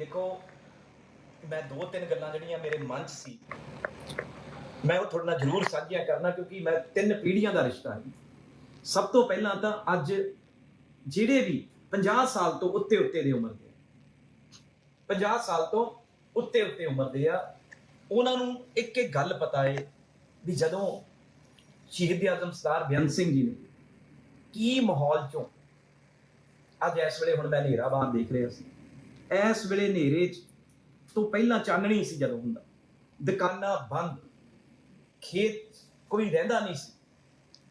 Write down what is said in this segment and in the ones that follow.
ਦੇਖੋ, ਮੈਂ ਦੋ ਤਿੰਨ ਗੱਲਾਂ ਜਿਹੜੀਆਂ ਮੇਰੇ ਮਨ 'ਚ ਸੀ, ਮੈਂ ਉਹ ਤੁਹਾਡੇ ਨਾਲ ਜ਼ਰੂਰ ਸਾਂਝੀਆਂ ਕਰਨਾ ਕਿਉਂਕਿ ਮੈਂ ਤਿੰਨ ਪੀੜ੍ਹੀਆਂ ਦਾ ਰਿਸ਼ਤਾ ਹੈ। ਸਭ ਤੋਂ ਪਹਿਲਾਂ ਤਾਂ ਅੱਜ ਜਿਹੜੇ ਵੀ 50 ਸਾਲ ਤੋਂ ਉੱਤੇ ਉੱਤੇ ਦੀ ਉਮਰ ਦੇ ਆ 50 ਸਾਲ ਤੋਂ ਉੱਤੇ ਉੱਤੇ ਉਮਰ ਦੇ ਆ, ਉਹਨਾਂ ਨੂੰ ਇੱਕ ਇੱਕ ਗੱਲ ਪਤਾ ਏ ਵੀ ਜਦੋਂ ਸ਼ਹੀਦ ਆਜ਼ਮ ਸਰਦਾਰ ਬੇਅੰਤ ਸਿੰਘ ਜੀ ਨੇ ਕੀ ਮਾਹੌਲ ਚੋਂ ਅੱਜ ਇਸ ਵੇਲੇ ਹੁਣ ਮੈਂ ਹਨੇਰਾ ਬਾਹਰ ਦੇਖ ਰਿਹਾ ਸੀ। ਇਸ ਵੇਲੇ ਹਨੇਰੇ 'ਚ ਤੋਂ ਪਹਿਲਾਂ ਚਾਨਣੀ ਸੀ ਜਦੋਂ ਹੁੰਦਾ। ਦੁਕਾਨਾਂ ਬੰਦ, ਖੇਤ ਕੋਈ ਰਹਿੰਦਾ ਨਹੀਂ ਸੀ।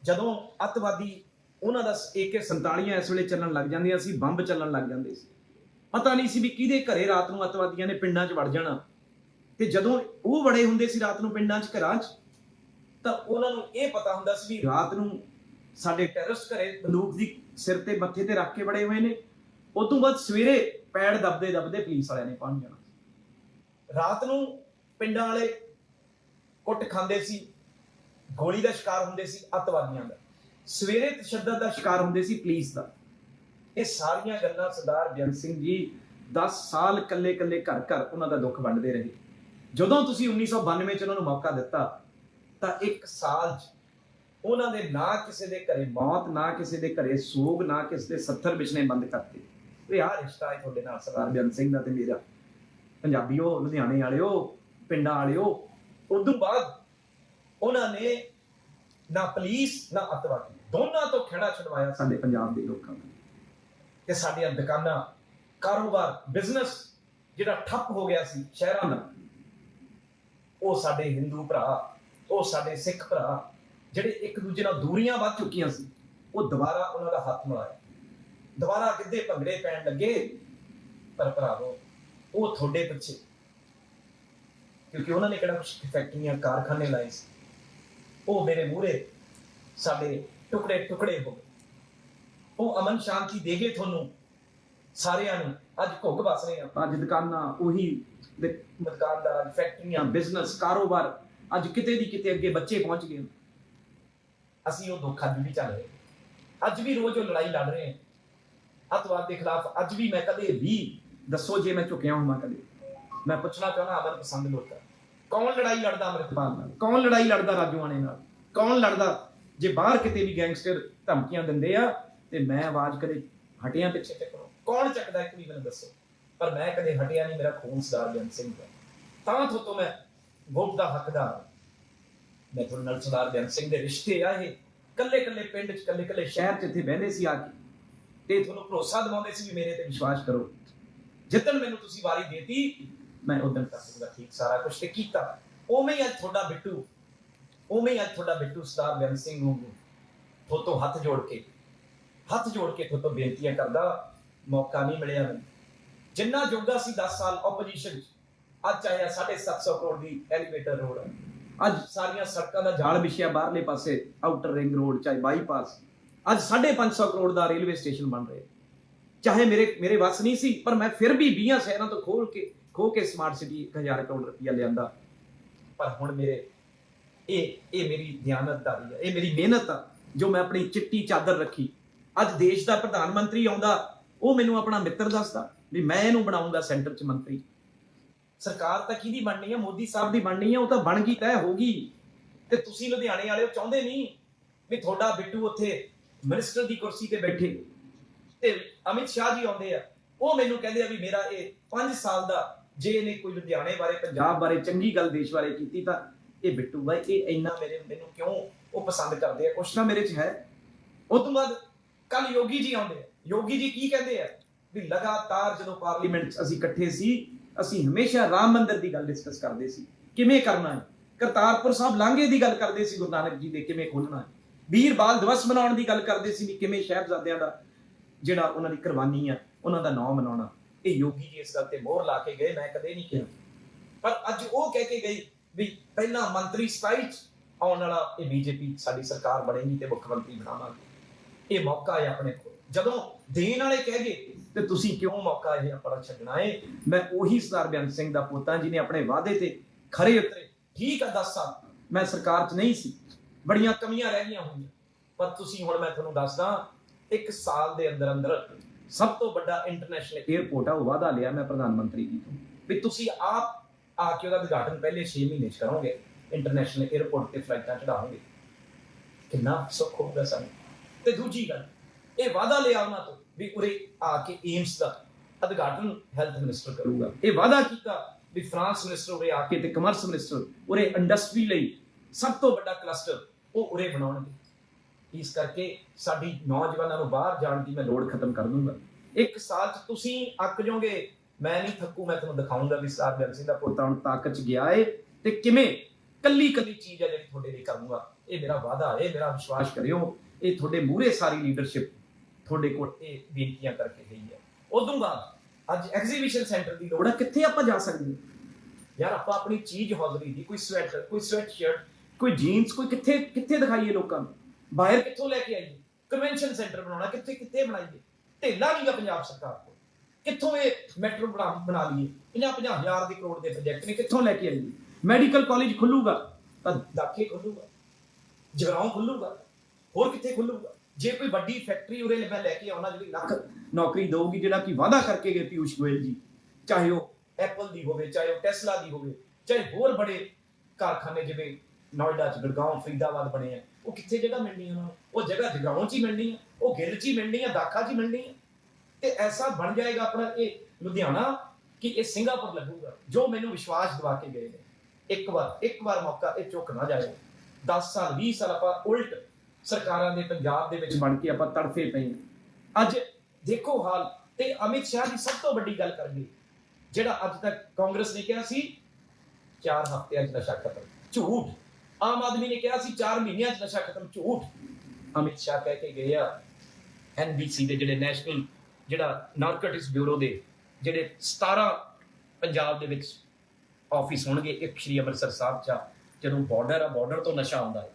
ਜਦੋਂ ਅੱਤਵਾਦੀ ਉਹਨਾਂ ਦਾ AK47 ਇਸ ਵੇਲੇ ਚੱਲਣ ਲੱਗ ਜਾਂਦੀਆਂ ਸੀ, ਬੰਬ ਚੱਲਣ ਲੱਗ ਜਾਂਦੇ ਸੀ। ਪਤਾ ਨਹੀਂ ਸੀ ਵੀ ਕਿਹਦੇ ਘਰੇ ਰਾਤ ਨੂੰ ਅੱਤਵਾਦੀਆਂ ਨੇ ਪਿੰਡਾਂ 'ਚ ਵੜ ਜਾਣਾ। ਤੇ ਜਦੋਂ ਉਹ ਵੜੇ ਹੁੰਦੇ ਸੀ ਰਾਤ ਨੂੰ ਪਿੰਡਾਂ 'ਚ, ਘਰਾਂ 'ਚ, ਤਾਂ ਉਹਨਾਂ ਨੂੰ ਇਹ ਪਤਾ ਹੁੰਦਾ ਸੀ ਵੀ ਰਾਤ ਨੂੰ ਸਾਡੇ ਟੈਰਰਿਸਟ ਘਰੇ ਬੰਦੂਕ ਦੀ ਸਿਰ ਤੇ ਮੱਥੇ ਤੇ ਰੱਖ ਕੇ ਵੜੇ ਹੋਏ ਨੇ। ਉਸ ਤੋਂ ਬਾਅਦ ਸਵੇਰੇ ਪੈੜ ਦਬਦੇ ਦਬਦੇ ਪੁਲਿਸ ਵਾਲਿਆਂ ਨੇ ਪਹੁੰਚ ਜਾਣਾ। ਰਾਤ ਨੂੰ ਪਿੰਡਾਂ ਵਾਲੇ ਕੁੱਟ ਖਾਂਦੇ ਸੀ, ਗੋਲੀ ਦਾ ਸ਼ਿਕਾਰ ਹੁੰਦੇ ਸੀ, ਅੱਤਵਾਦੀਆਂ ਦਾ। ਸਵੇਰੇ ਤਸ਼ੱਦਦ ਦਾ ਸ਼ਿਕਾਰ ਹੁੰਦੇ ਸੀ ਪੁਲਿਸ ਦਾ। ਇਹ ਸਾਰੀਆਂ ਗੱਲਾਂ ਸਰਦਾਰ ਬੇਅੰਤ ਸਿੰਘ ਜੀ 10 ਸਾਲ ਕੱਲੇ ਕੱਲੇ ਘਰ ਘਰ ਉਹਨਾਂ ਦਾ ਦੁੱਖ ਵੰਡਦੇ ਰਹੇ। ਜਦੋਂ ਤੁਸੀਂ 1992 ਚ ਉਹਨਾਂ ਨੂੰ ਮੌਕਾ ਦਿੱਤਾ, ਤਾਂ ਇੱਕ ਸਾਲ ਚ ਉਹਨਾਂ ਦੇ ਨਾ ਕਿਸੇ ਦੇ ਘਰੇ ਮੌਤ, ਨਾ ਕਿਸੇ ਦੇ ਘਰੇ ਸੋਗ, ਨਾ ਕਿਸੇ ਦੇ 70 ਵਿਛਣੇ ਬੰਦ ਕਰਤੇ। ਆ ਰਿਸ਼ਤਾ ਹੈ ਤੁਹਾਡੇ ਨਾਲ ਸਰਦਾਰ ਬੇਅੰਤ ਸਿੰਘ ਦਾ ਤੇ ਮੇਰਾ। ਪੰਜਾਬੀਓ ਲੁਧਿਆਣੇ ਵਾਲਿਓ ਪਿੰਡਾਂ ਵਾਲਿਓ। ਉਦੋਂ ਬਾਅਦ ਉਹਨਾਂ ਨੇ ਨਾ ਪੁਲਿਸ ਨਾ ਅੱਤਵਾਦੀ ਦੋਨਾਂ ਤੋਂ ਖੜਾ ਛਡਵਾਇਆ ਸਾਡੇ ਪੰਜਾਬ ਦੇ ਲੋਕਾਂ ਨੂੰ। ਤੇ ਸਾਡੀਆਂ ਦੁਕਾਨਾਂ ਕਾਰੋਬਾਰ ਬਿਜ਼ਨਸ ਜਿਹੜਾ ਠੱਪ ਹੋ ਗਿਆ ਸੀ ਸ਼ਹਿਰਾਂ ਦਾ ਉਹ ਸਾਡੇ ਹਿੰਦੂ ਭਰਾ ਉਹ ਸਾਡੇ ਸਿੱਖ ਭਰਾ ਜਿਹੜੇ ਇੱਕ ਦੂਜੇ ਨਾਲ ਦੂਰੀਆਂ ਵੱਧ ਚੁੱਕੀਆਂ ਸੀ ਉਹ ਦੁਬਾਰਾ ਉਹਨਾਂ ਦਾ ਹੱਥ ਮਿਲਾਇਆ। ਦੁਬਾਰਾ ਕਿੱਦੇ ਭੰਗੜੇ ਪੈਣ ਲੱਗੇ? ਪਰ ਭਰਾਵੋ ਉਹ ਤੁਹਾਡੇ ਪਿੱਛੇ। ਕਿਉਂਕਿ ਉਹਨਾਂ ਨੇ ਕਿਹੜਾ ਕੁਝ ਫੈਕਟਰੀਆਂ ਕਾਰਖਾਨੇ ਲਾਏ ਸੀ। ਉਹ ਮੇਰੇ ਮੂਹਰੇ ਸਾਡੇ ਟੁਕੜੇ ਟੁਕੜੇ ਹੋ ਗਏ। ਉਹ ਅਮਨ ਸ਼ਾਂਤੀ ਦੇ ਗਏ ਤੁਹਾਨੂੰ ਸਾਰਿਆਂ ਨੂੰ। ਅੱਜ ਘੁੱਗ ਵਸ ਰਹੇ ਆ। ਅੱਜ ਦੁਕਾਨਾਂ ਉਹੀ ਦੁਕਾਨਦਾਰਾਂ ਫੈਕਟਰੀਆਂ ਬਿਜ਼ਨਸ ਕਾਰੋਬਾਰ ਅੱਜ ਕਿਤੇ ਦੀ ਕਿਤੇ ਅੱਗੇ ਬੱਚੇ ਪਹੁੰਚ ਗਏ। ਅਸੀਂ ਉਹ ਦੁੱਖ ਅੱਜ ਵੀ ਚੱਲ ਰਹੇ ਅੱਜ ਵੀ ਰੋਜ਼ ਉਹ ਲੜਾਈ ਲੜ ਰਹੇ ਹਾਂ। ਅੱਤਵਾਦ ਦੇ ਖਿਲਾਫ ਅੱਜ ਵੀ ਮੈਂ ਕਦੇ ਵੀ ਦੱਸੋ ਜੇ ਮੈਂ ਝੁਕਿਆ ਹਾਂ ਕਦੇ। ਮੈਂ ਪੁੱਛਣਾ ਚਾਹੁੰਦਾ ਅਮਰ ਪਸੰਦ ਲੋਕਾਂ ਕੌਣ ਲੜਾਈ ਲੜਦਾ ਅਮਰਿਤਪਾਲ ਨਾਲ? ਕੌਣ ਲੜਾਈ ਲੜਦਾ ਰਾਜੂਆਣੇ ਨਾਲ? ਕੌਣ ਲੜਦਾ? ਜੇ ਬਾਹਰ ਕਿਤੇ ਵੀ ਗੈਂਗਸਟਰ ਧਮਕੀਆਂ ਦਿੰਦੇ ਆ, ਤੇ ਮੈਂ ਆਵਾਜ਼ ਕਦੇ ਹਟਿਆਂ ਪਿੱਛੇ ਚੱਕਰੋ ਕੌਣ ਚੱਕਦਾ ਇੱਕ ਵੀ ਮੈਨੂੰ ਦੱਸੋ? ਪਰ ਮੈਂ ਕਦੇ ਹਟਿਆ ਨਹੀਂ, ਮੇਰਾ ਖੂਨ ਸਰਦਾਰ ਬੇਅੰਤ ਸਿੰਘ ਦਾ। ਤਾਂ ਤੋਂ ਮੈਂ ਵੋਟ ਦਾ ਹੱਕਦਾਰ ਮੈਂ ਤੁਹਾਡੇ ਨਾਲ ਸਰਦਾਰ ਬੇਅੰਤ ਸਿੰਘ ਦੇ ਰਿਸ਼ਤੇ ਆ ਇਹ। ਕੱਲੇ ਕੱਲੇ ਪਿੰਡ ਚ ਕੱਲੇ ਕੱਲੇ ਸ਼ਹਿਰ ਚ ਇੱਥੇ ਬਹਿੰਦੇ ਸੀ ਆ ਕੇ। ਤੇ ਤੁਹਾਨੂੰ ਭਰੋਸਾ ਦਿਵਾਉਂਦੇ ਸੀ ਵੀ ਮੇਰੇ ਤੇ ਵਿਸ਼ਵਾਸ ਕਰੋ। ਜਿੱਦਣ ਮੈਨੂੰ ਤੁਸੀਂ ਵਾਰੀ ਦੇਤੀ, ਮੈਂ ਉਦੋਂ ਕਰ ਦੂੰਗਾ ਠੀਕ ਸਾਰਾ ਕੁਝ ਤੇ ਕੀਤਾ। ਉਵੇਂ ਹੀ ਅੱਜ ਤੁਹਾਡਾ ਬਿੱਟੂ, ਉਵੇਂ ਹੀ ਅੱਜ ਤੁਹਾਡਾ ਬਿੱਟੂ ਸਰਦਾਰ ਬੇਅੰਤ ਸਿੰਘ ਨੂੰ ਤੋਂ ਹੱਥ ਜੋੜ ਕੇ, ਹੱਥ ਜੋੜ ਕੇ ਤੋਂ ਬੇਨਤੀਆਂ ਕਰਦਾ, ਮੌਕਾ ਨਹੀਂ ਮਿਲਿਆ ਮੈਨੂੰ। ਜਿੰਨਾ ਜੋਗਾ ਸੀ 10 ਸਾਲ ਆਪੋਜੀਸ਼ਨ ਅੱਜ ਆਇਆ 750 ਕਰੋੜ ਦੀ ਐਲੀਵੇਟਰ ਰੋਡ ਅੱਜ ਸਾਰੀਆਂ ਸੜਕਾਂ ਦਾ ਜਾਲ ਵਿਛਿਆ ਬਾਹਰਲੇ ਪਾਸੇ ਆਊਟਰ ਰਿੰਗ ਰੋਡ ਚਾਹੇ ਬਾਈਪਾਸ ਅੱਜ 550 ਕਰੋੜ ਦਾ ਰੇਲਵੇ ਸਟੇਸ਼ਨ ਬਣ ਰਿਹਾ ਚਾਹੇ ਮੇਰੇ ਮੇਰੇ ਵੱਸ ਨਹੀਂ ਸੀ, ਪਰ ਮੈਂ ਫਿਰ ਵੀ 20 ਸ਼ਹਿਰਾਂ ਤੋਂ ਖੋਲ ਕੇ ਖੋ ਕੇ ਸਮਾਰਟ ਸਿਟੀ 1000 ਕਰੋੜ ਰੁਪਇਆ ਲਿਆਂਦਾ। ਪਰ ਹੁਣ ਮੇਰੇ, ਇਹ ਇਹ ਮੇਰੀ ਦਿਆਨਤਦਾਰੀ ਹੈ ਇਹ ਮੇਰੀ ਮਿਹਨਤ ਆ, ਜੋ ਮੈਂ ਆਪਣੀ ਚਿੱਟੀ ਚਾਦਰ ਰੱਖੀ। ਅੱਜ ਦੇਸ਼ ਦਾ ਪ੍ਰਧਾਨ ਮੰਤਰੀ ਆਉਂਦਾ, ਉਹ ਮੈਨੂੰ ਆਪਣਾ ਮਿੱਤਰ ਦੱਸਦਾ ਵੀ ਮੈਂ ਇਹਨੂੰ ਬਣਾਉਂਗਾ ਸੈਂਟਰ 'ਚ ਮੰਤਰੀ। ਸਰਕਾਰ ਤਾਂ ਕਿਹਦੀ ਬਣਨੀ ਹੈ ਮੋਦੀ ਸਾਹਿਬ ਦੀ ਬਣਨੀ ਹੈ ਉਹ ਤਾਂ ਬਣ ਗਈ, ਤੈਅ ਹੋ ਗਈ। ਤੇ ਤੁਸੀਂ ਲੁਧਿਆਣੇ ਵਾਲੇ ਚਾਹੁੰਦੇ ਨਹੀਂ ਵੀ ਤੁਹਾਡਾ ਬਿੱਟੂ ਉੱਥੇ ਮਿਨਿਸਟਰ ਦੀ ਕੁਰਸੀ ਤੇ ਬੈਠੇ। ਤੇ ਅਮਿਤ ਸ਼ਾਹ ਜੀ ਆਉਂਦੇ ਆ। ਉਹ ਮੈਨੂੰ ਕਹਿੰਦੇ ਆ ਵੀ ਮੇਰਾ ਇਹ 5 ਸਾਲ ਦਾ ਜੇ ਇਹਨੇ ਕੋਈ ਲੁਧਿਆਣੇ ਬਾਰੇ, ਪੰਜਾਬ ਬਾਰੇ ਚੰਗੀ ਗੱਲ ਦੇਸ਼ ਬਾਰੇ ਕੀਤੀ ਤਾਂ ਇਹ ਬਿੱਟੂ ਬਾਈ, ਇਹ ਇੰਨਾ ਮੇਰੇ, ਮੈਨੂੰ ਕਿਉਂ ਉਹ ਪਸੰਦ ਕਰਦੇ ਆ? ਕੁਛ ਨਾ ਮੇਰੇ 'ਚ ਹੈ। ਉਸ ਤੋਂ ਬਾਅਦ ਕੱਲ ਯੋਗੀ ਜੀ ਆਉਂਦੇ ਆ। ਯੋਗੀ ਜੀ ਕੀ ਕਹਿੰਦੇ ਆ? ਵੀ ਲਗਾਤਾਰ ਜਦੋਂ ਪਾਰਲੀਮੈਂਟ 'ਚ ਅਸੀਂ ਇਕੱਠੇ ਸੀ, ਅਸੀਂ ਹਮੇਸ਼ਾ ਰਾਮ ਮੰਦਿਰ ਦੀ ਗੱਲ ਡਿਸਕਸ ਕਰਦੇ ਸੀ। ਕਿਵੇਂ ਕਰਨਾ ਹੈ? ਕਰਤਾਰਪੁਰ ਸਾਹਿਬ ਲਾਂਘੇ ਦੀ ਗੱਲ ਕਰਦੇ ਸੀ ਗੁਰੂ ਨਾਨਕ ਜੀ ਦੇ, ਕਿਵੇਂ ਖੋਲਣਾ ਹੈ? ਵੀਰ ਬਾਲ ਦਿਵਸ ਮਨਾਉਣ ਦੀ ਗੱਲ ਕਰਦੇ ਸੀ ਵੀ ਕਿਵੇਂ ਸ਼ਹਿਬਜ਼ਾਦਿਆਂ ਦਾ ਜਿਹੜਾ ਉਹਨਾਂ ਦੀ ਕੁਰਬਾਨੀ ਆ, ਉਹਨਾਂ ਦਾ ਨਾਮ ਮਨਾਉਣਾ। ਇਹ ਯੋਗੀ ਜੀ ਇਸ ਗੱਲ ਤੇ ਮੋਹਰ ਲਾ ਕੇ ਗਏ, ਮੈਂ ਕਦੇ ਨਹੀਂ ਕਿਹਾ। ਪਰ ਅੱਜ ਉਹ ਕਹਿ ਕੇ ਗਈ ਵੀ ਪਹਿਲਾਂ ਮੰਤਰੀ ਸਟਾਈਲ ਆਉਣ ਵਾਲਾ ਇਹ ਬੀਜੇਪੀ ਸਾਡੀ ਸਰਕਾਰ ਬਣੇਗੀ ਤੇ ਮੁੱਖ ਮੰਤਰੀ ਬਣਾਵਾਂਗੇ। ਇਹ ਮੌਕਾ ਹੈ ਆਪਣੇ ਕੋਲ। ਜਦੋਂ ਦੇਣ ਵਾਲੇ ਕਹਿ ਗਏ, ਤੇ ਤੁਸੀਂ ਕਿਉਂ ਮੌਕਾ ਇਹ ਆਪਣਾ ਛੱਡਣਾ ਏ? ਮੈਂ ਉਹੀ ਸਰਦਾਰ ਬੇਅੰਤ ਸਿੰਘ ਦਾ ਪੋਤਾ, ਜਿਹਨੇ ਆਪਣੇ ਵਾਅਦੇ ਤੇ ਖਰੇ ਉਤਰੇ। ਠੀਕ ਆ 10 ਸਾਲ। ਮੈਂ ਸਰਕਾਰ 'ਚ ਨਹੀਂ ਸੀ। ਬੜੀਆਂ ਕਮੀਆਂ ਰਹਿ ਗਈਆਂ ਹੋਈਆਂ। ਪਰ ਤੁਸੀਂ ਹੁਣ ਮੈਂ ਤੁਹਾਨੂੰ ਦੱਸਦਾ, ਇੱਕ ਸਾਲ ਦੇ ਅੰਦਰ ਅੰਦਰ ਸਭ ਤੋਂ ਵੱਡਾ ਇੰਟਰਨੈਸ਼ਨਲ 에ਅਰਪੋਰਟ ਆ, ਉਹ ਵਾਅਦਾ ਲਿਆ ਮੈਂ ਪ੍ਰਧਾਨ ਮੰਤਰੀ ਜੀ ਤੋਂ ਵੀ ਤੁਸੀਂ ਆਪ ਆ ਕੇ ਉਹਦਾ ਉਦਘਾਟਨ ਪਹਿਲੇ 6 ਮਹੀਨੇ ਚ ਕਰੋਗੇ ਇੰਟਰਨੈਸ਼ਨਲ 에ਅਰਪੋਰਟ ਤੇ ਫਲਾਈਟਾਂ ਚੜਾਓਗੇ ਕਿੰਨਾ ਸੁੱਖ ਹੋਊਗਾ ਸਾਨੂੰ। ਤੇ ਦੂਜੀ ਗੱਲ, ਇਹ ਵਾਅਦਾ ਲਿਆ ਉਹਨਾਂ ਤੋਂ ਵੀ ਉਰੇ ਆ ਕੇ ਏਮਸ ਦਾ ਉਦਘਾਟਨ ਹੈਲਥ ਮਿਨਿਸਟਰ ਕਰੂਗਾ। ਇਹ ਵਾਅਦਾ ਕੀਤਾ ਵੀ ਫਰਾਂਸ ਮਿਨਿਸਟਰ ਉਰੇ ਆ ਕੇ ਤੇ ਕਮਰਸ ਮਿਨਿਸਟਰ ਉਰੇ ਇੰਡਸਟਰੀ ਲਈ ਸਭ ਤੋਂ ਵੱਡਾ ਕਲਸਟਰ ਉਹ ਉਰੇ ਬਣਾਉਣਗੇ। ਇਸ ਕਰਕੇ ਸਾਡੀ ਨੌਜਵਾਨਾਂ ਨੂੰ ਬਾਹਰ ਜਾਣ ਦੀ ਮੈਂ ਲੋੜ ਖਤਮ ਕਰ ਦੂੰਗਾ। ਇੱਕ ਸਾਲ ਚ ਤੁਸੀਂ ਅੱਕ ਜਾਓਗੇ। ਮੈਂ ਨਹੀਂ ਥੱਕੂ, ਮੈਂ ਤੁਹਾਨੂੰ ਦਿਖਾਉਂਗਾ ਵੀ ਸਰਦਾਰ ਸਿੰਘ ਦਾ ਪੁੱਤ ਹੁਣ ਤਾਕਤ ਚ ਗਿਆ ਏ। ਤੇ ਕਿਵੇਂ? ਕੱਲੀ ਕੱਲੀ ਚੀਜ਼ ਹੈ ਜਿਹੜੀ ਤੁਹਾਡੇ ਲਈ ਕਰੂੰਗਾ। ਇਹ ਮੇਰਾ ਵਾਅਦਾ ਹੈ ਮੇਰਾ ਵਿਸ਼ਵਾਸ ਕਰਿਓ। ਇਹ ਤੁਹਾਡੇ ਮੂਹਰੇ ਸਾਰੀ ਲੀਡਰਸ਼ਿਪ ਤੁਹਾਡੇ ਕੋਲ ਇਹ ਬੇਨਤੀਆਂ ਕਰਕੇ ਗਈ ਹੈ। ਉਦੋਂ ਬਾਅਦ ਅੱਜ ਐਗਜ਼ੀਬਿਸ਼ਨ ਸੈਂਟਰ ਦੀ ਲੋੜ ਹੈ ਕਿੱਥੇ ਆਪਾਂ ਜਾ ਸਕਦੇ ਹਾਂ? ਯਾਰ ਆਪਾਂ ਆਪਣੀ ਚੀਜ਼ ਹੌਜ਼ਰੀ ਦੀ, ਕੋਈ ਸਵੈਟਰ ਕੋਈ ਸਵੈਟ ਸ਼ਰਟ ਕੋਈ ਜੀਨਸ ਕੋਈ ਕਿੱਥੇ ਕਿੱਥੇ ਦਿਖਾਈਏ ਲੋਕਾਂ ਨੂੰ? ਬਾਹਰ ਕਿੱਥੋਂ ਲੈ ਕੇ ਆਈਏ? ਕਨਵੈਨਸ਼ਨ ਸੈਂਟਰ ਬਣਾਉਣਾ ਕਿੱਥੇ ਕਿੱਥੇ ਬਣਾਈਏ? ਢੇਲਾ ਨਹੀਂਗਾ ਪੰਜਾਬ ਸਰਕਾਰ ਕੋਲ। ਕਿੱਥੋਂ ਇਹ ਮੈਟਰੋ ਬਣਾ ਬਣਾ ਲਈਏ? 50 50 ਹਜ਼ਾਰ ਦੇ ਕਰੋੜ ਦੇ ਪ੍ਰੋਜੈਕਟ ਨੇ ਕਿੱਥੋਂ ਲੈ ਕੇ ਆਈਏ? ਮੈਡੀਕਲ ਕਾਲਜ ਖੁੱਲੂਗਾ। ਤਾਂ ਦਾਖੇ ਖੁੱਲੂਗਾ। ਜਗਰਾਉਂ ਖੁੱਲੂਗਾ। ਹੋਰ ਕਿੱਥੇ ਖੁੱਲੂਗਾ? ਜੇ ਕੋਈ ਵੱਡੀ ਫੈਕਟਰੀ ਉਰੇ ਮੈਂ ਲੈ ਕੇ ਆਉਣਾ ਜਿਹੜੀ ਲੱਖ ਨੌਕਰੀ ਦਊਗੀ ਜਿਹੜਾ ਕਿ ਵਾਅਦਾ ਕਰਕੇ ਗਏ ਪਿਊਸ਼ ਗੋਇਲ ਜੀ ਚਾਹੇ ਉਹ ਐਪਲ ਦੀ ਹੋਵੇ ਚਾਹੇ ਉਹ ਟੈਸਲਾ ਦੀ ਹੋਵੇ ਚਾਹੇ ਹੋਰ ਬੜੇ ਕਾਰਖਾਨੇ ਜਿਵੇਂ ਨੋਇਡਾ ਚ ਗੁੜਗਾਉਂ ਫਰੀਦਾਬਾਦ ਬਣੇ ਆ। ਉਹ ਕਿੱਥੇ ਜਗ੍ਹਾ ਮਿਲਣੀ ਉਹਨਾਂ ਨੂੰ? ਉਹ ਜਗ੍ਹਾ ਜਗਰਾਉਂ ਚ ਹੀ ਮਿਲਣੀ ਆ। ਉਹ ਗਿੱਲ ਚ ਹੀ ਮਿਲਣੀ ਆ, ਦਾਖਾ ਚ ਹੀ ਮਿਲਣੀ ਆ। ਤੇ ਐਸਾ ਬਣ ਜਾਏਗਾ ਆਪਣਾ ਇਹ ਲੁਧਿਆਣਾ ਕਿ ਇਹ ਸਿੰਗਾਪੁਰ ਲੱਗੂਗਾ। ਜੋ ਮੈਨੂੰ ਵਿਸ਼ਵਾਸ ਦਿਵਾ ਕੇ ਗਏ ਨੇ। ਇੱਕ ਵਾਰ ਇੱਕ ਵਾਰ ਮੌਕਾ ਇਹ ਚੁੱਕ ਨਾ ਜਾਏ। 10 ਸਾਲ 20 ਸਾਲ ਆਪਾਂ ਉਲਟ ਸਰਕਾਰਾਂ ਦੇ ਪੰਜਾਬ ਦੇ ਵਿੱਚ ਬਣ ਕੇ ਆਪਾਂ ਤੜਫੇ ਪਏ ਅੱਜ ਦੇਖੋ ਹਾਲ, ਤੇ ਅਮਿਤ ਸ਼ਾਹ ਦੀ ਸਭ ਤੋਂ ਵੱਡੀ ਗੱਲ ਕਰੀਏ ਜਿਹੜਾ ਅੱਜ ਤੱਕ ਕਾਂਗਰਸ ਨੇ ਕਿਹਾ ਸੀ, ਚਾਰ ਹਫ਼ਤਿਆਂ 'ਚ ਨਸ਼ਾ ਖਤਮ। ਝੂਠ। ਆਮ ਆਦਮੀ ਨੇ ਕਿਹਾ ਸੀ 4 ਮਹੀਨਿਆਂ 'ਚ ਨਸ਼ਾ ਖਤਮ, ਝੂਠ। ਅਮਿਤ ਸ਼ਾਹ ਕਹਿ ਕੇ ਗਏ ਆ ਐਨਬੀਸੀ ਦੇ ਜਿਹੜੇ ਨੈਸ਼ਨਲ ਜਿਹੜਾ ਨਾਰਕੋਟਿਕਸ ਬਿਊਰੋ ਦੇ ਜਿਹੜੇ 17 ਪੰਜਾਬ ਦੇ ਵਿੱਚ ਆਫਿਸ ਹੋਣਗੇ, ਇੱਕ ਸ਼੍ਰੀ ਅੰਮ੍ਰਿਤਸਰ ਸਾਹਿਬ 'ਚ ਜਦੋਂ ਬਾਰਡਰ ਆ ਬਾਰਡਰ ਤੋਂ ਨਸ਼ਾ ਆਉਂਦਾ ਹੈ।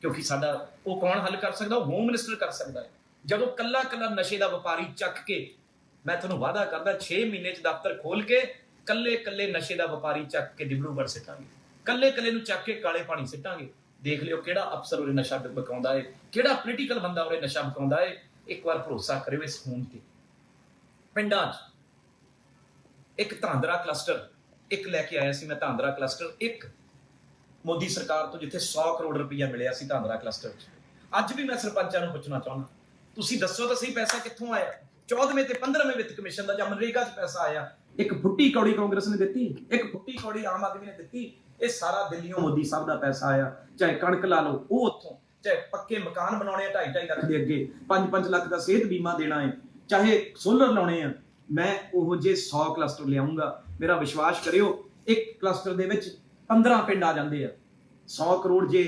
ਕਿਉਂਕਿ ਸਾਡਾ, ਉਹ ਕੌਣ ਹੱਲ ਕਰ ਸਕਦਾ? ਹੋਮ ਮਿਨਿਸਟਰ ਕਰ ਸਕਦਾ ਹੈ। ਜਦੋਂ ਕੱਲਾ ਕੱਲਾ ਨਸ਼ੇ ਦਾ ਵਪਾਰੀ ਚੱਕ ਕੇ, ਮੈਂ ਤੁਹਾਨੂੰ ਵਾਅਦਾ ਕਰਦਾ 6 ਮਹੀਨੇ 'ਚ ਦਫ਼ਤਰ ਖੋਲ ਕੇ ਕੱਲੇ ਕੱਲੇ ਨਸ਼ੇ ਦਾ ਵਪਾਰੀ ਚੱਕ ਕੇ ਡਿਬਰੂਗੜ੍ਹ ਸਿੱਟਾਂਗੇ। ਕੱਲੇ ਕੱਲੇ ਨੂੰ ਚੱਕ ਕੇ ਕਾਲੇ ਪਾਣੀ ਸਿੱਟਾਂਗੇ। ਦੇਖ ਲਿਓ ਕਿਹੜਾ ਅਫਸਰ ਉਰੇ ਨਸ਼ਾ ਬਕਾਉਂਦਾ ਹੈ ਕਿਹੜਾ ਪੋਲੀਟੀਕਲ ਬੰਦਾ ਉਰੇ ਨਸ਼ਾ ਬਕਾਉਂਦਾ ਹੈ ਇੱਕ ਵਾਰ ਭਰੋਸਾ ਕਰਿਓ ਇਸ ਖੂਨ ਤੇ। ਪਿੰਡਾਂ 'ਚ ਇੱਕ ਧਾਂਦਰਾ ਕਲਸਟਰ, ਇੱਕ ਲੈ ਕੇ ਆਇਆ ਸੀ ਮੈਂ ਧਾਂਦਰਾ ਕਲਸਟਰ, ਇੱਕ ਮੋਦੀ ਸਰਕਾਰ ਤੋਂ ਜਿੱਥੇ 100 ਕਰੋੜ ਰੁਪਇਆ ਮਿਲਿਆ ਸੀ ਧਾਂਦਰਾ ਕਲਸਟਰ 'ਚ। ਅੱਜ ਵੀ ਮੈਂ ਸਰਪੰਚਾਂ ਨੂੰ ਪੁੱਛਣਾ ਚਾਹੁੰਦਾ। ਤੁਸੀਂ ਦੱਸੋ ਤਾਂ ਸਹੀ ਪੈਸਾ ਕਿੱਥੋਂ ਆਇਆ? 14ਵੇਂ ਤੇ 15ਵੇਂ ਵਿੱਤ ਕਮਿਸ਼ਨ ਦਾ ਜਾਂ ਮਨਰੇਗਾ 'ਚ ਪੈਸਾ ਆਇਆ? ਇੱਕ ਫੁੱਟੀ ਕੌੜੀ ਕਾਂਗਰਸ ਨੇ ਦਿੱਤੀ, ਇੱਕ ਫੁੱਟੀ ਕੌੜੀ ਆਮ ਆਦਮੀ ਨੇ ਦਿੱਤੀ ਇਹ ਸਾਰਾ ਦਿੱਲੀੋਂ ਮੋਦੀ ਸਾਹਿਬ ਦਾ ਪੈਸਾ ਆਇਆ, ਚਾਹੇ ਕਣਕ ਲਾ ਲਓ, ਉਹ ਉੱਥੋਂ, ਚਾਹੇ ਪੱਕੇ ਮਕਾਨ ਬਣਾਉਣੇ ਆ 2.5 ਲੱਖ ਦੇ ਅੱਗੇ 5-5 ਲੱਖ ਦਾ ਸਿਹਤ ਬੀਮਾ ਦੇਣਾ ਹੈ, ਚਾਹੇ ਸੋਲਰ ਲਾਉਣੇ ਆ, ਮੈਂ ਉਹ ਜੇ 100 ਕਲਸਟਰ ਲਿਆਉਂਗਾ ਮੇਰਾ ਵਿਸ਼ਵਾਸ ਕਰਿਓ, ਇੱਕ ਕਲਸਟਰ ਦੇ ਵਿੱਚ 15 ਪਿੰਡ ਆ ਜਾਂਦੇ ਆ 100 ਕਰੋੜ ਜੇ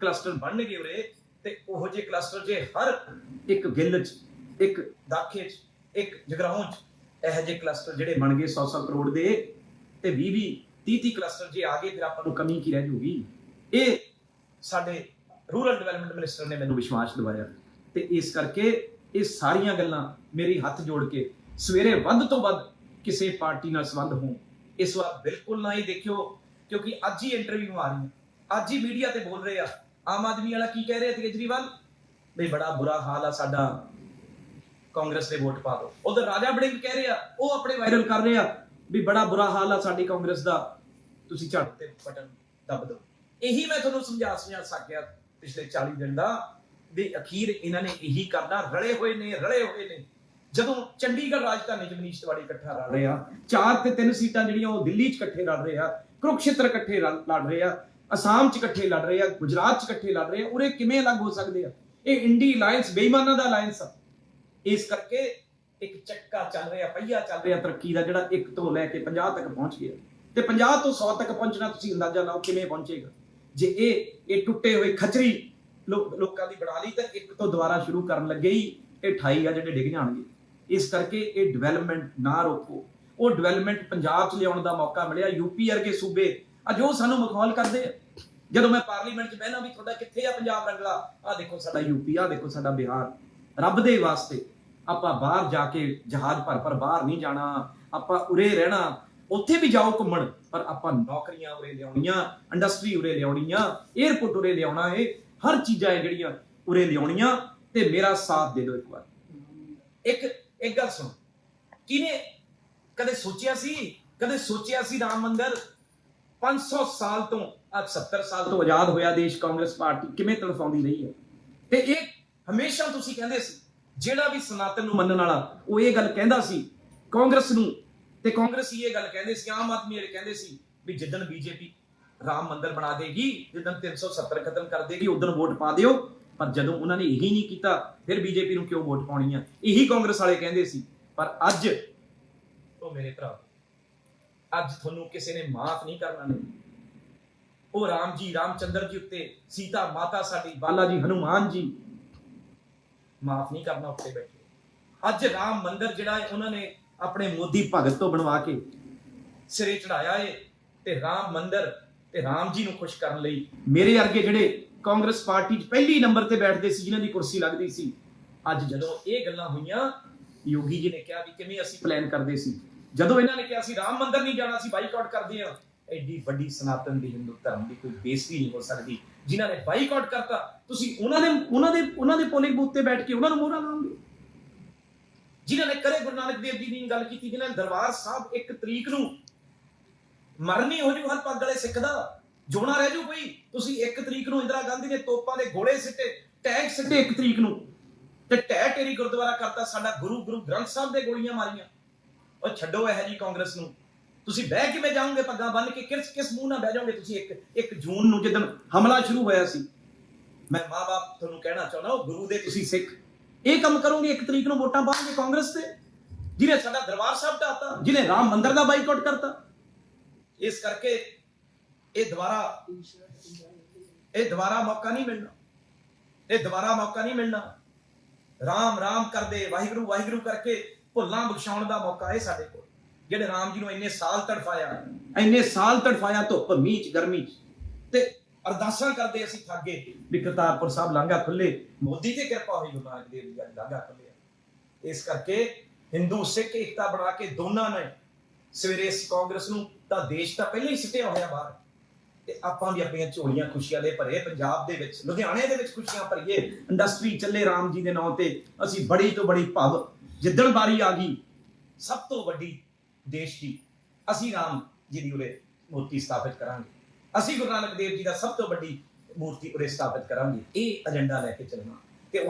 ਕਲਸਟਰ ਬਣਨਗੇ ਉਰੇ, ਤੇ ਉਹ ਜੇ ਕਲਸਟਰ ਜੇ ਹਰ ਇੱਕ ਗਿੱਲ ਚ, ਇੱਕ ਦਾਖੇ ਚ, ਇੱਕ ਜਗਰਾਉਂ ਚ, ਇਹੋ ਜਿਹੇ ਕਲਸਟਰ ਜਿਹੜੇ ਬਣ ਗਏ 100-100 ਕਰੋੜ ਦੇ, ਤੇ 20-20 30-30 ਕਲਸਟਰ ਜੇ ਆ ਗਏ, ਫਿਰ ਆਪਾਂ ਨੂੰ ਕਮੀ ਕੀ ਰਹਿ ਜੂਗੀ? ਇਹ ਸਾਡੇ ਰੂਰਲ ਡਿਵੈਲਪਮੈਂਟ ਮਿਨਿਸਟਰ ਨੇ ਮੈਨੂੰ ਵਿਸ਼ਵਾਸ ਦਿਵਾਇਆ ਤੇ ਇਸ ਕਰਕੇ ਇਹ ਸਾਰੀਆਂ ਗੱਲਾਂ ਮੇਰੀ ਹੱਥ ਜੋੜ ਕੇ ਸਵੇਰੇ ਵੱਧ ਤੋਂ ਵੱਧ ਕਿਸੇ ਪਾਰਟੀ ਨਾਲ ਸੰਬੰਧ ਹੋਣ, ਇਸ ਵਾਰ ਬਿਲਕੁਲ ਨਾ ਹੀ ਦੇਖਿਓ, ਕਿਉਂਕਿ ਅੱਜ ਹੀ ਇੰਟਰਵਿਊ ਆ ਰਹੀਆਂ। ਅੱਜ ਹੀ ਮੀਡੀਆ ਤੇ ਬੋਲ ਰਹੇ ਆ। ਆਮ ਆਦਮੀ ਵਾਲਾ ਕੀ ਕਹਿ ਰਿਹਾ ਤੇ ਕੇਜਰੀਵਾਲ? ਵੀ ਬੜਾ ਬੁਰਾ ਹਾਲ ਆ ਸਾਡਾ, ਕਾਂਗਰਸ ਦੇ ਵੋਟ ਪਾ ਦਿਓ ਉਧਰ ਰਾਜਾ ਬੜਿੰਗ ਕਹਿ ਰਿਹਾ, ਉਹ ਆਪਣੇ ਵਾਇਰਲ ਕਰ ਰਿਹਾ ਵੀ ਬੜਾ ਬੁਰਾ ਹਾਲ ਆ ਸਾਡੀ ਕਾਂਗਰਸ ਦਾ। ਤੁਸੀਂ ਝੱਟ ਤੇ ਬਟਨ ਦੱਬ ਦਿਓ। ਇਹੀ ਮੈਂ ਤੁਹਾਨੂੰ ਸਮਝਾ ਸਮਝਾ ਸਕਿਆ ਪਿਛਲੇ 40 ਦਿਨ ਦਾ ਵੀ ਅਖੀਰ ਇਹਨਾਂ ਨੇ ਇਹੀ ਕਰਨਾ, ਰਲੇ ਹੋਏ ਨੇ, ਰਲੇ ਹੋਏ ਨੇ। ਜਦੋਂ ਚੰਡੀਗੜ੍ਹ ਰਾਜਧਾਨੀ ਚ ਮਨੀਸ਼ ਤਿਵਾੜੀ ਇਕੱਠਾ ਲੜ ਰਹੇ ਆ ਚਾਰ ਤੇ ਤਿੰਨ ਸੀਟਾਂ ਜਿਹੜੀਆਂ ਉਹ ਦਿੱਲੀ ਚ ਇਕੱਠੇ ਲੜ ਰਹੇ ਆ ਕੁਰੂਕਸ਼ੇਤਰ ਇਕੱਠੇ ਲ- ਲੜ ਰਹੇ ਆ ਅਸਾਮ ਚ ਇਕੱਠੇ ਲੜ ਰਹੇ ਆ, ਗੁਜਰਾਤ ਚ ਇਕੱਠੇ ਲੜ ਰਹੇ ਆ, ਉਰੇ ਕਿਵੇਂ ਅਲੱਗ ਹੋ ਸਕਦੇ ਆ? ਇਹ ਇੰਡੀ ਅਲਾਈਅੰਸ ਬੇਈਮਾਨਾਂ ਦਾ ਅਲਾਈਅੰਸ ਆ। ਇਸ ਕਰਕੇ ਇੱਕ ਚੱਕਾ ਚੱਲ ਰਿਹਾ, ਪਹੀਆ ਚੱਲ ਰਿਹਾ ਤਰੱਕੀ ਦਾ ਜਿਹੜਾ 1 ਤੋਂ ਲੈ ਕੇ 50 ਤੱਕ ਪਹੁੰਚ ਗਿਆ। ਤੇ 50 ਤੋਂ 100 ਤੱਕ ਪਹੁੰਚਣਾ ਤੁਸੀਂ ਅੰਦਾਜ਼ਾ ਲਾਓ ਕਿਵੇਂ ਪਹੁੰਚੇਗਾ। ਜੇ ਇਹ ਇਹ ਟੁੱਟੇ ਹੋਏ ਖਚਰੀ ਲੋਕਾਂ ਦੀ ਬਣਾ ਲਈ ਤਾਂ ਇੱਕ ਤੋਂ ਦੁਬਾਰਾ ਸ਼ੁਰੂ ਕਰਨ ਲੱਗੇ ਹੀ ਇਹ 28 ਆ ਜਿਹੜੇ ਡਿੱਗ ਜਾਣਗੇ। ਇਸ ਕਰਕੇ ਇਹ ਡਿਵੈਲਪਮੈਂਟ ਨਾ ਰੋਕੋ। ਉਹ ਡਿਵੈਲਪਮੈਂਟ ਪੰਜਾਬ 'ਚ ਲਿਆਉਣ ਦਾ ਮੌਕਾ ਮਿਲਿਆ ਯੂਪੀ ਵਰਗੇ ਸੂਬੇ। ਅੱਜ ਉਹ ਸਾਨੂੰ ਮਖੌਲ ਕਰਦੇ ਆ। ਜਦੋਂ ਮੈਂ ਪਾਰਲੀਮੈਂਟ 'ਚ ਬਹਿਣਾ ਵੀ ਤੁਹਾਡਾ ਕਿੱਥੇ ਆ ਪੰਜਾਬ ਰੰਗਲਾ? ਆ ਦੇਖੋ ਸਾਡਾ ਯੂਪੀ ਆ ਦੇਖੋ ਸਾਡਾ ਬਿਹਾਰ। ਰੱਬ ਦੇ ਵਾਸਤੇ ਆਪਾਂ ਬਾਹਰ ਜਾ ਕੇ ਜਹਾਜ਼ ਭਰ ਭਰ ਬਾਹਰ ਨਹੀਂ ਜਾਣਾ। ਆਪਾਂ ਉਰੇ ਰਹਿਣਾ। ਉੱਥੇ ਵੀ ਜਾਓ ਘੁੰਮਣ, ਪਰ ਆਪਾਂ ਨੌਕਰੀਆਂ ਉਰੇ ਲਿਆਉਣੀਆਂ ਇੰਡਸਟਰੀ ਉਰੇ ਲਿਆਉਣੀਆਂ 에어ਪੋਰਟ ਉਰੇ ਲਿਆਉਣਾ ਇਹ, ਹਰ ਚੀਜ਼ਾਂ ਹੈ ਜਿਹੜੀਆਂ ਉਰੇ ਲਿਆਉਣੀਆਂ, ਤੇ ਮੇਰਾ ਸਾਥ ਦੇ ਦਿਓ ਇੱਕ ਵਾਰ। ਇੱਕ ਇੱਕ ਗੱਲ ਸੁਣ ਕਿਨੇ ਕਦੇ ਸੋਚਿਆ ਸੀ, ਕਦੇ ਸੋਚਿਆ ਸੀ ਰਾਮ ਮੰਦਿਰ? 500 ਸਾਲ ਤੋਂ ਅੱਜ 70 ਸਾਲ ਤੋਂ ਆਜ਼ਾਦ ਹੋਇਆ ਦੇਸ਼ ਕਾਂਗਰਸ ਪਾਰਟੀ, ਕਿਵੇਂ ਤੜਫਾਉਂਦੀ ਰਹੀ ਹੈ? ਤੇ ਇਹ ਹਮੇਸ਼ਾ ਤੁਸੀਂ ਕਹਿੰਦੇ ਸੀ, ਜਿਹੜਾ ਵੀ ਸਨਾਤਨ ਨੂੰ ਮੰਨਣ ਵਾਲਾ, ਉਹ ਇਹ ਗੱਲ ਕਹਿੰਦਾ ਸੀ, ਕਾਂਗਰਸ ਨੂੰ ਤੇ ਕਾਂਗਰਸੀ ਇਹ ਗੱਲ ਕਹਿੰਦੇ ਸੀ, ਆਮ ਆਦਮੀ ਵਾਲੇ ਕਹਿੰਦੇ ਸੀ ਵੀ ਜਿੱਦਣ ਬੀਜੇਪੀ ਰਾਮ ਮੰਦਿਰ ਬਣਾ ਦੇਗੀ, ਜਿੱਦਣ 370 ਖਤਮ ਕਰ ਦੇਗੀ, ਉਦੋਂ ਵੋਟ ਪਾ ਦਿਓ। ਪਰ ਜਦੋਂ ਉਹਨਾਂ ਨੇ ਇਹੀ ਨਹੀਂ ਕੀਤਾ, ਫਿਰ ਬੀਜੇਪੀ ਨੂੰ ਕਿਉਂ ਵੋਟ ਪਾਉਣੀ ਆ? ਇਹੀ ਕਾਂਗਰਸ ਵਾਲੇ ਕਹਿੰਦੇ ਸੀ। ਪਰ ਅੱਜ ਉਹ ਮੇਰੇ ਭਰਾ, ਅੱਜ ਤੁਹਾਨੂੰ ਕਿਸੇ ਨੇ ਮਾਫ ਨਹੀਂ ਕਰਨਾ ਨਹੀਂ। ਉਹ ਰਾਮ ਜੀ, ਰਾਮਚੰਦਰ ਜੀ ਉੱਤੇ ਸੀਤਾ ਮਾਤਾ ਸਾਡੀ, ਬਾਲਾ ਜੀ, ਹਨੂਮਾਨ ਜੀ, ਮਾਫ ਨਹੀਂ ਕਰਨਾ ਉੱਤੇ ਬੈਠੇ। ਅੱਜ ਰਾਮ ਮੰਦਿਰ ਜਿਹੜਾ ਹੈ, ਉਹਨਾਂ ਨੇ ਆਪਣੇ ਮੋਦੀ ਭਗਤ ਤੋਂ ਬਣਵਾ ਕੇ ਸਿਰੇ ਚੜਾਇਆ ਏ ਤੇ ਰਾਮ ਮੰਦਰ ਤੇ ਰਾਮ ਜੀ ਨੂੰ ਖੁਸ਼ ਕਰਨ ਲਈ ਮੇਰੇ ਵਰਗੇ ਜਿਹੜੇ ਕਾਂਗਰਸ ਪਾਰਟੀ 'ਚ ਪਹਿਲੀ ਨੰਬਰ ਤੇ ਬੈਠਦੇ ਸੀ, ਜਿਨ੍ਹਾਂ ਦੀ ਕੁਰਸੀ ਲੱਗਦੀ ਸੀ, ਅੱਜ ਜਦੋਂ ਇਹ ਗੱਲਾਂ ਹੋਈਆਂ, ਯੋਗੀ ਜੀ ਨੇ ਕਿਹਾ ਵੀ ਕਿਵੇਂ ਅਸੀਂ ਪਲਾਨ ਕਰਦੇ ਸੀ। ਜਦੋਂ ਇਹਨਾਂ ਨੇ ਕਿਹਾ ਸੀ ਰਾਮ ਮੰਦਰ ਨਹੀਂ ਜਾਣਾ ਸੀ ਬਾਈਕਾਟ ਕਰਦੇ ਆ ਐਡੀ ਵੱਡੀ ਸਨਾਤਨ ਦੀ ਹਿੰਦੂ ਧਰਮ ਦੀ ਕੋਈ ਬੇਇੱਜ਼ਤੀ ਨਹੀਂ ਹੋ ਸਕਦੀ। ਜਿਨ੍ਹਾਂ ਨੇ ਬਾਈਕਾਟ ਕਰਤਾ, ਤੁਸੀਂ ਉਹਨਾਂ ਦੇ ਉਹਨਾਂ ਦੇ ਉਹਨਾਂ ਦੇ ਪੋਲਿੰਗ ਬੂਥ ਤੇ ਬੈਠ ਕੇ ਉਹਨਾਂ ਨੂੰ ਮੋਹਰਾ ਲਾਉਂਗੇ। ਜਿਨ੍ਹਾਂ ਨੇ ਕਰੇ ਗੁਰੂ ਨਾਨਕ ਦੇਵ ਜੀ ਦੀ ਗੱਲ ਕੀਤੀ, ਜਿਨ੍ਹਾਂ ਨੇ ਦਰਬਾਰ ਸਾਹਿਬ ਇੱਕ ਤਰੀਕ ਨੂੰ ਮਰਨੀ ਹੋ ਜੂ ਹਰ ਪੱਗ ਵਾਲੇ ਸਿੱਖ ਦਾ ਜੋਣਾ ਰਹਿ ਜੂ ਕੋਈ ਤੁਸੀਂ ਇੱਕ ਤਰੀਕ ਨੂੰ ਇੰਦਰਾ ਗਾਂਧੀ ਨੇ ਤੋਪਾਂ ਦੇ ਗੋਲੇ ਸਿੱਟੇ, ਟੈਗ ਸਿੱਟੇ ਇੱਕ ਤਰੀਕ ਨੂੰ। ਤੇ ਟਹਿ ਟੇਰੀ ਗੁਰਦੁਆਰਾ ਕਰਤਾ, ਸਾਡਾ ਗੁਰੂ ਗੁਰੂ ਗ੍ਰੰਥ ਸਾਹਿਬ ਦੇ ਗੋਲੀਆਂ ਮਾਰੀਆਂ। ਉਹ ਛੱਡੋ ਇਹ ਜੀ ਕਾਂਗਰਸ ਨੂੰ। ਤੁਸੀਂ ਬਹਿ ਕਿਵੇਂ ਜਾਓਗੇ ਪੱਗਾਂ ਬੰਨ ਕੇ? ਕਿਸ ਕਿਸ ਮੂੰਹ ਨਾਲ ਬਹਿ ਜਾਓਗੇ ਤੁਸੀਂ ਇੱਕ ਇੱਕ ਜੂਨ ਨੂੰ ਜਦੋਂ ਹਮਲਾ ਸ਼ੁਰੂ ਹੋਇਆ ਸੀ। ਮੈਂ ਮਾਂ-ਬਾਪ ਤੁਹਾਨੂੰ ਕਹਿਣਾ ਚਾਹੁੰਦਾ, ਉਹ ਗੁਰੂ ਦੇ ਤੁਸੀਂ ਸਿੱਖ। ਇਹ ਕੰਮ ਕਰੋਗੇ, ਇੱਕ ਤਰੀਕ ਨੂੰ ਵੋਟਾਂ ਪਾਓਗੇ ਕਾਂਗਰਸ ਤੇ, ਜਿਹਨੇ ਸਾਡਾ ਦਰਬਾਰ ਸਾਹਿਬ ਢਾਤਾ ਜਿਹਨੇ ਰਾਮ ਮੰਦਿਰ ਦਾ ਬਾਈਕਾਟ ਕਰਤਾ। ਇਸ ਕਰਕੇ ਇਹ ਦੁਬਾਰਾ ਇਹ ਦੁਬਾਰਾ ਮੌਕਾ ਨਹੀਂ ਮਿਲਣਾ। ਇਹ ਦੁਬਾਰਾ ਮੌਕਾ ਨਹੀਂ ਮਿਲਣਾ। ਰਾਮ ਰਾਮ ਕਰਦੇ, ਵਾਹਿਗੁਰੂ ਵਾਹਿਗੁਰੂ ਕਰਕੇ ਭੁੱਲਾਂ ਬਖਸ਼ਾਉਣ ਦਾ ਮੌਕਾ ਹੈ ਸਾਡੇ ਕੋਲ। ਜਿਹੜੇ ਰਾਮ ਜੀ ਨੂੰ ਇੰਨੇ ਸਾਲ ਤੜਫਾਇਆ, ਇੰਨੇ ਸਾਲ ਤੜਫਾਇਆ ਧੁੱਪ, ਮੀਂਹ ਚ, ਗਰਮੀ ਚ, ਤੇ ਅਰਦਾਸਾਂ ਕਰਦੇ ਅਸੀਂ ਥੱਕ ਗਏ ਵੀ ਕਰਤਾਰਪੁਰ ਸਾਹਿਬ ਲਾਂਘਾ ਖੁੱਲੇ। ਮੋਦੀ ਤੇ ਕਿਰਪਾ ਹੋਈ, ਗੁਰੂ ਨਾਨਕ ਦੇਵ ਜੀ ਦਾ ਲਾਂਘਾ ਖੁੱਲਿਆ ਇਸ ਕਰਕੇ ਹਿੰਦੂ, ਸਿੱਖ, ਏਕਤਾ ਬਣਾ ਕੇ ਦੋਨਾਂ ਨੇ ਸਵੇਰੇ ਕਾਂਗਰਸ ਨੂੰ, ਤਾਂ ਦੇਸ਼ ਤਾਂ ਪਹਿਲਾਂ ਹੀ ਸਿੱਟਿਆ ਹੋਇਆ ਬਾਹਰ। ਤੇ ਆਪਾਂ ਵੀ ਆਪਣੀਆਂ ਝੋਲੀਆਂ ਖੁਸ਼ੀਆਂ ਦੇ ਭਰੇ, ਪੰਜਾਬ ਦੇ ਵਿੱਚ, ਲੁਧਿਆਣੇ ਦੇ ਵਿੱਚ ਖੁਸ਼ੀਆਂ ਭਰੀਏ। ਇੰਡਸਟਰੀ ਚੱਲੇ ਰਾਮ ਜੀ ਦੇ ਨਾਂ ਤੇ ਅਸੀਂ ਬੜੀ ਤੋਂ ਬੜੀ ਭਵ, ਜਿੱਦਣ ਬਾਰੀ ਆ ਗਈ, ਸਭ ਤੋਂ ਵੱਡੀ ਦੇਸ਼ ਦੀ, ਅਸੀਂ ਰਾਮ ਜੀ ਦੀ ਉਰੇ ਮੂਰਤੀ ਸਥਾਪਿਤ ਕਰਾਂਗੇ। ਅਸੀਂ ਗੁਰੂ ਨਾਨਕ ਦੇਵ ਜੀ ਦਾ ਸਭ ਤੋਂ ਵੱਡੀ ਮੂਰਤੀ ਉਰੇ ਸਥਾਪਿਤ ਕਰਾਂਗੇ। ਇਹ ਏਜੰਡਾ ਲੈ ਕੇ ਚੱਲਣਾ। ਤੇ ਉਹਨਾਂ